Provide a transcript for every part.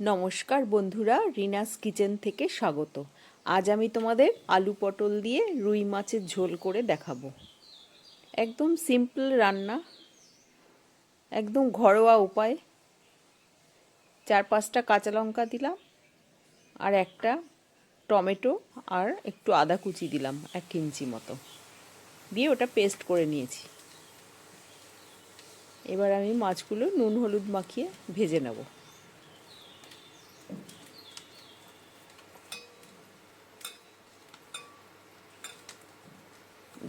নমস্কার বন্ধুরা, রিনাস কিচেন থেকে স্বাগত। আজ আমি তোমাদের আলু পটল দিয়ে রুই মাছের ঝোল করে দেখাবো। একদম সিম্পল রান্না, একদম ঘরোয়া উপায়। চার পাঁচটা কাঁচা লঙ্কা দিলাম, আর একটা টমেটো আর একটু আদা কুচি দিলাম, এক ইঞ্চি মতো। দিয়ে ওটা পেস্ট করে নিয়েছি। এবার আমি মাছগুলো নুন হলুদ মাখিয়ে ভেজে নেব।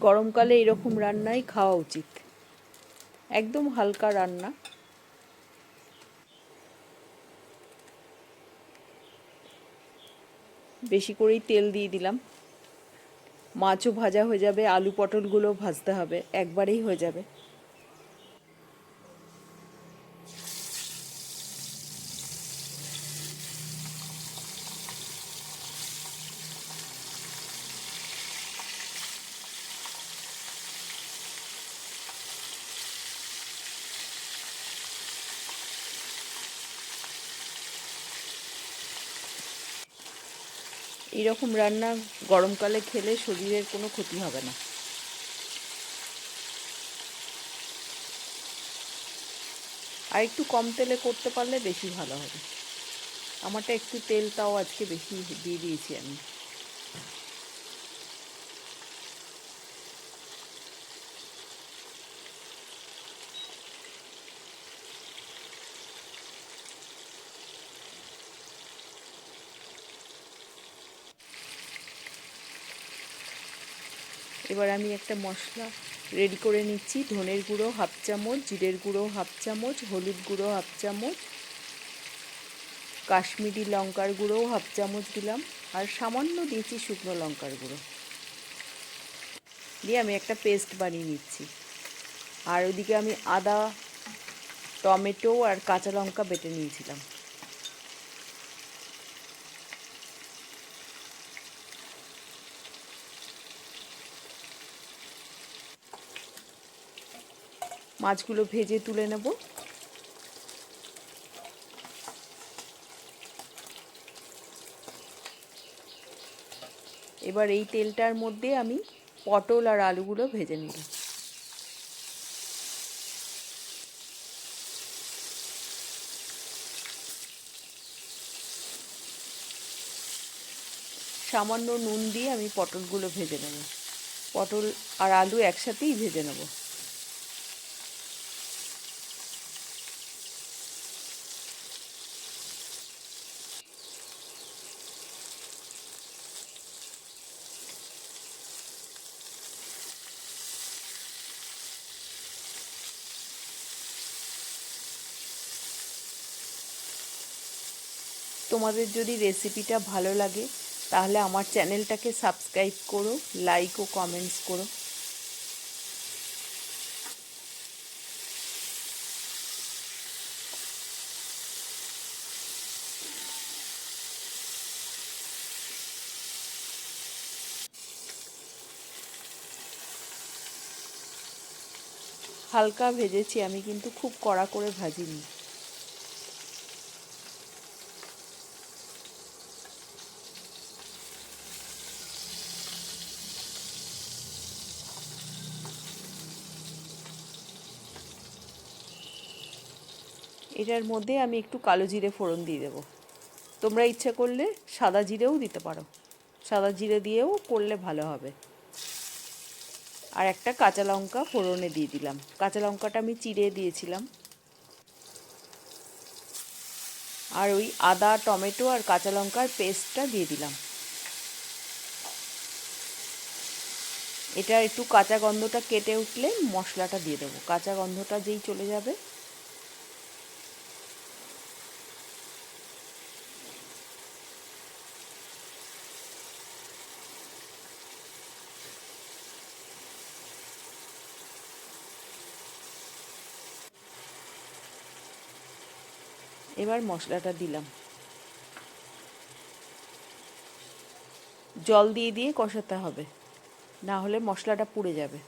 গরমকালে এরকম রান্নাই খাওয়া উচিত। একদম হালকা রান্না। বেশি করেই তেল দিয়ে দিলাম। মাছও ভাজা হয়ে যাবে, আলু পটলগুলো ভাজতে হবে, একবারেই হয়ে যাবে। এইরকম রান্না গরমকালে খেলে শরীরের কোনো ক্ষতি হবে না। আর একটু কম তেলে করতে পারলে বেশি ভালো হবে। আমারটা একটু তেল তাও আজকে বেশি দিয়ে দিয়েছি আমি। এবার আমি একটা মশলা রেডি করে নিচ্ছি। ধনের গুঁড়ো হাফ চামচ, জিরের গুঁড়ো হাফ চামচ, হলুদ গুঁড়ো হাফ চামচ, কাশ্মীরি লঙ্কার গুঁড়োও হাফ চামচ দিলাম, আর সামান্য দিয়েছি শুকনো লঙ্কার গুঁড়ো। দিয়ে আমি একটা পেস্ট বানিয়ে নিচ্ছি। আর ওদিকে আমি আদা, টমেটো আর কাঁচা লঙ্কা বেটে নিয়েছিলাম। মাছগুলো ভেজে তুলে নেব। এবার এই তেলটার মধ্যে আমি পটল আর আলুগুলো ভেজে নিব। সামান্য নুন দিয়ে আমি পটলগুলো ভেজে নেব। পটল আর আলু একসাথেই ভেজে নেব। তোমাদের যদি রেসিপিটা ভালো লাগে, তাহলে আমার চ্যানেলটাকে সাবস্ক্রাইব করো লাইক ও কমেন্টস করো। হালকা ভেজেছি, আমি কিন্তু খুব কড়া করে ভাজিনি। এটার মধ্যে আমি একটু কালো জিরে ফোড়ন দিয়ে দেবো। তোমরা ইচ্ছা করলে সাদা জিরেও দিতে পারো। সাদা জিরে দিয়েও করলে ভালো হবে। আর একটা কাঁচা লঙ্কা ফোড়নে দিয়ে দিলাম। কাঁচা লঙ্কাটা আমি চিড়ে দিয়েছিলাম। আর ওই আদা, টমেটো আর কাঁচা লঙ্কার পেস্টটা দিয়ে দিলাম। এটা একটু কাঁচা গন্ধটা কেটে উঠলে মশলাটা দিয়ে দেবো। কাঁচা গন্ধটা যেই চলে যাবে এবার মশলাটা দিলাম। জল দিয়ে দিয়ে কষাতে হবে। না হলে মশলাটা পুড়ে যাবে।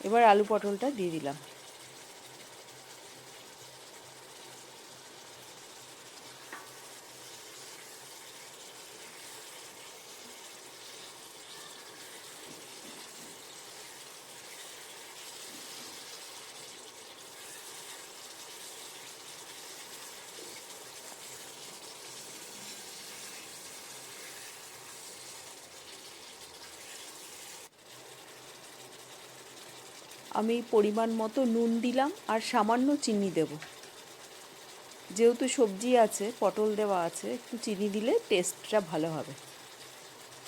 এবার আলু পটলটা দিয়ে দিলাম। আমি পরিমাণ মতো নুন দিলাম আর সামান্য চিনি দেব। যেহেতু সবজি আছে, পটল দেওয়া আছে, একটু চিনি দিলে টেস্টটা ভালো হবে।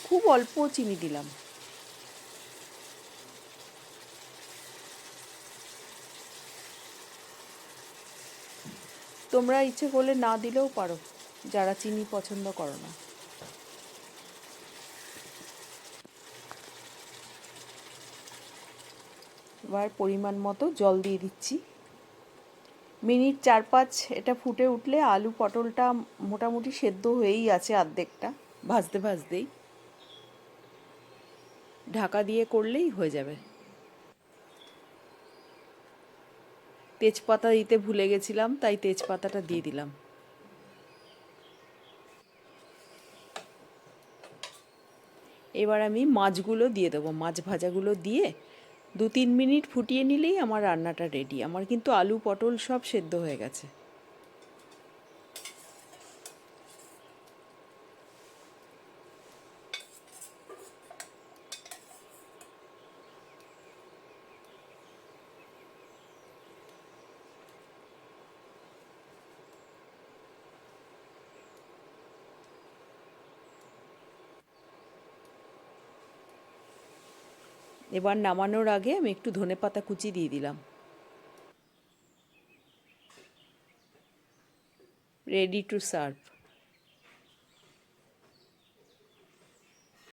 খুব অল্প চিনি দিলাম। তোমরা ইচ্ছে করলে না দিলেও পারো, যারা চিনি পছন্দ করো না। এবার পরিমাণ মতো জল দিয়ে দিচ্ছি। মিনিট চার পাঁচ এটা ফুটে উঠলে আলু পটলটা মোটামুটি সেদ্ধ হয়েই আছে অর্ধেকটা ভাজতে ভাজতেই। ঢাকা দিয়ে করলেই হয়ে যাবে। তেজপাতা দিতে ভুলে গেছিলাম, তাই তেজপাতাটা দিয়ে দিলাম। এবার আমি মাছগুলো দিয়ে দেবো। মাছ ভাজাগুলো দিয়ে দু তিন মিনিট ফুটিয়ে নিলেই আমার রান্নাটা রেডি আমার কিন্তু আলু, পটল সব সেদ্ধ হয়ে গেছে। এবার নামানোর আগে আমি একটু ধনে পাতা কুচি দিয়ে দিলাম। Ready to serve